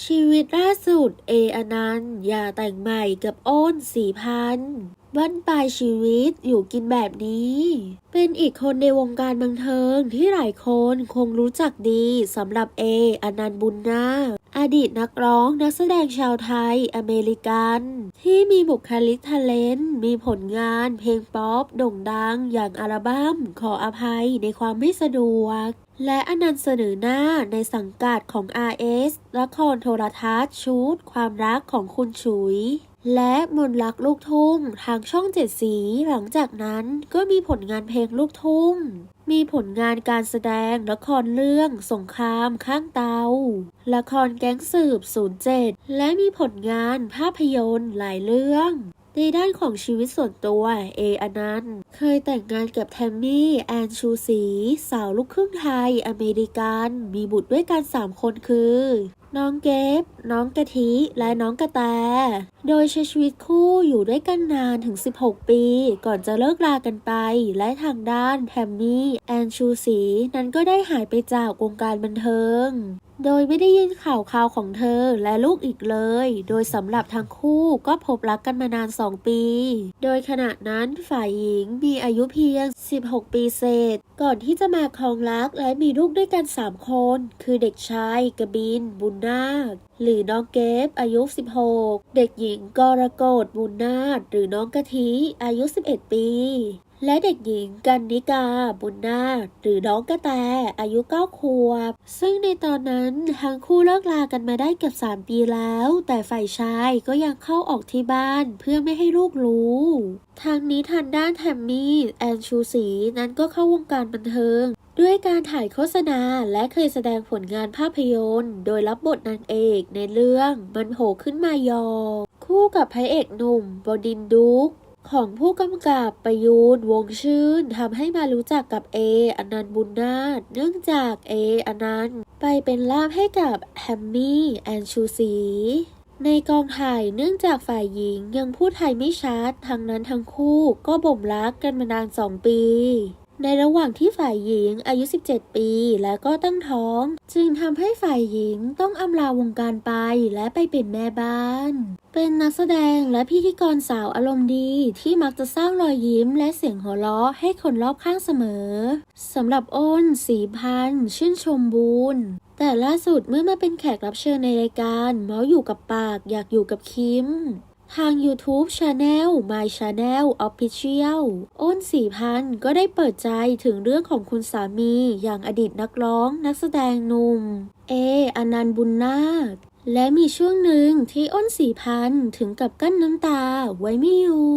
ชีวิตล่าสุดเออนันต์อย่าแต่งใหม่กับโอ้นสี่พันบั้นปลายชีวิตอยู่กินแบบนี้ เป็นอีกคนในวงการบันเทิงที่หลายคนคงรู้จักดีสำหรับเออนันต์บุญนา อดีตนักร้องนักแสดงชาวไทยอเมริกัน ที่มีบุคลิกทะเลนต์มีผลงานเพลงป๊อปโด่งดังอย่างอัลบั้มขออภัยในความไม่สะดวก และอนันต์เสนอหน้าในสังกัดของ RS ละครโทรทัศน์ชุด ความรักของคุณฉุย และมนต์รักลูกทุ่งทางช่องเจ็ดสี หลังจากนั้นก็มีผลงานเพลงลูกทุ่ง มีผลงานการแสดงละครเรื่อง สงครามข้างเตา ละครแก๊งสืบ 07 และมีผลงานภาพยนตร์หลายเรื่องในด้านของชีวิตส่วนตัวเออนันต์เคยแต่งงานกับแทมมี่ แอนชูศรีสาวลูกครึ่งไทย อเมริกัน มีบุตรด้วยกัน 3 คนคือ น้องเกฟน้องกะทิและน้องกระแต โดยใช้ชีวิตคู่อยู่ด้วยกันนานถึง 16 ปี ก่อนจะเลิกรากันไป และทางด้านแทมมี่แอนชูศรีนั้นก็ได้หายไปจากวงการบันเทิง โดยไม่ได้ยินข่าวข่าวของเธอและลูกอีกเลย โดยสำหรับทั้งคู่ก็พบรักกันมานาน 2 ปี โดยขณะนั้นฝ่ายหญิงมีอายุเพียง 16 ปีเศษ ก่อนที่จะมาครองรักและมีลูกด้วยกัน 3 คน คือเด็กชายกบิน บุญนาคหรือน้องเกฟอายุ 16 เด็กหญิงกรกฎบุญนาถหรือน้องกะทิอายุ 11 ปี และเด็กหญิงกันนิกา บุญนาหรือน้องกระแต อายุ9ขวบ ซึ่งในตอนนั้นทั้งคู่เลิกลากันมาได้เกือบ 3 ปีแล้ว แต่ฝ่ายชายก็ยังเข้าออกที่บ้านเพื่อไม่ให้ลูกรู้ทางนี้ทางด้านแทมมี่แอนชูศรีนั้นก็เข้าวงการบันเทิง ด้วยการถ่ายโฆษณาและเคยแสดงผลงานภาพยนตร์ โดยรับบทนางเอกในเรื่องมันโผล่ขึ้นมายอ คู่กับพระเอกหนุ่มบดินดุก ของผู้กำกับประยูนวงชื่นทำให้มารู้จักกับเออนันต์บุญนาถเนื่องจากเออนันต์ไปเป็นล่ามให้กับแฮมมี่แอนชูซีในกองถ่ายเนื่องจากฝ่ายหญิงยังพูดไทยไม่ชัดทั้งนั้นทั้งคู่ก็บ่มรักกันมานานสองปี ในระหว่างที่ฝ่ายหญิงอายุ 17 ปี และก็ตั้งท้อง จึงทำให้ฝ่ายหญิงต้องอำลาวงการไปและไปเป็นแม่บ้าน เป็นนักแสดงและพิธีกรสาวอารมณ์ดีที่มักจะสร้างรอยยิ้มและเสียงหัวเราะให้คนรอบข้างเสมอสำหรับอ้นสีพันธ์ชื่นชมบูนแต่ล่าสุดเมื่อมาเป็นแขกรับเชิญในรายการเมาอยู่กับปากอยากอยู่กับคิม ทาง YouTube Channel My Channel Official อ้นสี่พันก็ได้เปิดใจถึงเรื่องของคุณสามีอย่างอดีตนักร้องนักแสดงหนุ่ม เอ อนันต์บุญนาคและมีช่วงหนึ่งที่อ้นสี่พันถึงกับกั้นน้ำตาไว้ไม่อยู่